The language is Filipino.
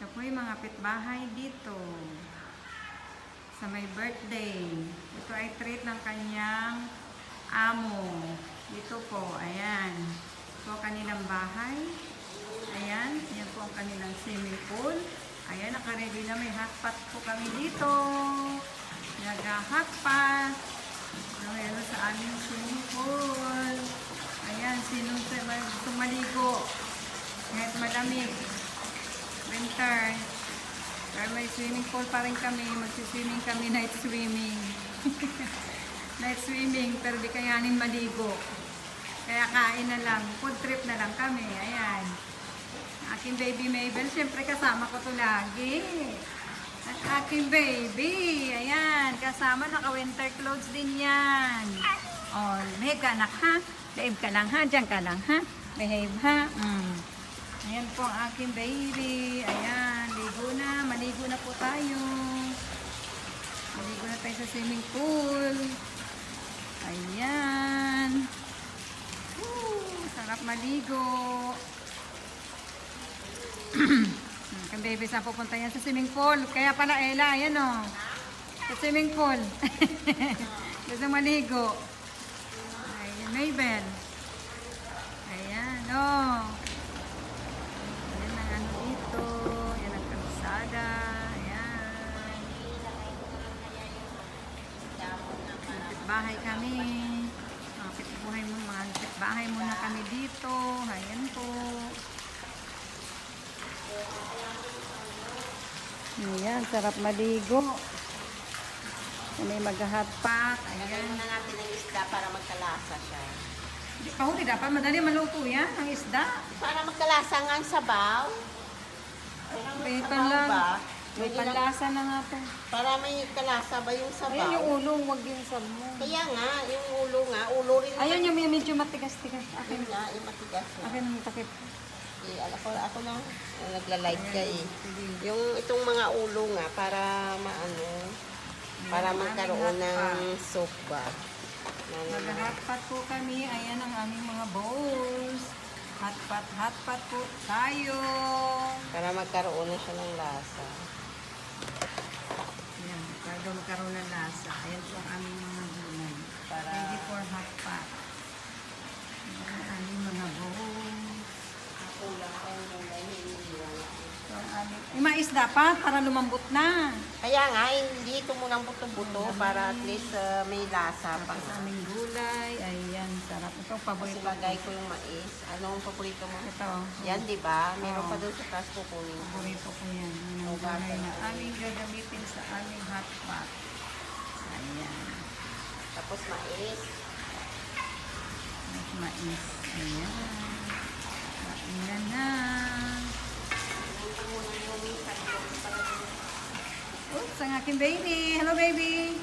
Ito po yung mga pitbahay dito. Sa may birthday. Ito ay treat ng kanyang amo. Dito po, ayan. Ito ang kanilang bahay. Ayan, yan po ang kanilang swimming pool. Ayan, nakaready na may hot pot po kami dito. Nag-hot pot. Ayan sa aming swimming pool. Ayan, sino sa gustong maligo. Kahit malamig. Winter. Pero may swimming pool pa rin kami. Magsiswimming kami, night swimming. night swimming, pero di kayanin maligo. Kaya kain na lang. Food trip na lang kami. Ayan. Aking baby Mabel, siyempre kasama ko to lagi. At aking baby, ayan, kasama naka-winter clothes din yan. Oh, behave ka anak ha? Behave ka lang ha? Diyan ka lang ha? Behave ha? Mm. Ayan po ang aking baby. Ayan, ligo na. Maligo na po tayo. Maligo na tayo sa swimming pool. Ayan. Woo, sarap maligo. Kang baby, saan pupunta yan? Sa swimming pool. Kaya pala, Ella, ayan o. Sa swimming pool. Gusto maligo. Bahay kami. Mga pitbuhay mo, mga bahay muna kami dito. Ayan po. Ayan, sarap maligo. Kami mag-hot. Lagyan Ayan. muna natin ng isda para magkalasa siya. Di pa huli dapat madali maluto yan, ang isda. Para magkalasa nga ang sabaw. May Sabaw panla- ba? May panlasa na nga to. Para may kalasa ba yung sabaw? Ayan yung ulo, wag yung sab mo. Kaya nga, yung ulo nga, ulo rin Ayan yung may medyo matigas-tigas. Akin Akin, nga, yung matigas na. akin ang takip. Eh, ako, ako lang, ang nagla-light ka eh. Yung itong mga ulo nga, para maano, para magkaroon ng soup ba? Na, na, Mag-hot pot po kami. Ayan ang aming mga bowls. Hot pot, hot pot po tayo. Para magkaroon na siya ng lasa. Ayan, para magkaroon ng lasa. Ayan po ang aming mga gulay. Para- Ready for hot pot. Ayan ang aming mga bowls. Ako lang ang gulay, hinihiwa So, ang aming... May mais dapat para lumambot na. Kaya nga, hindi ito munang buto-buto para at least uh, may lasa pa. Tapos aming gulay. Ayan, sarap. Ito, paborito. ilagay ko yung mais. Anong paborito mo? Ito. Yan, di ba? Meron pa doon sa taas kukunin. Paborito ko yan. Yung Oh, gulay na aming gagamitin sa aming hot pot. Ayan. Tapos mais. Mais. Ayan. Ayan na. Ito muna yung minsan yung palagay. Oops, ang aking baby. Hello, baby.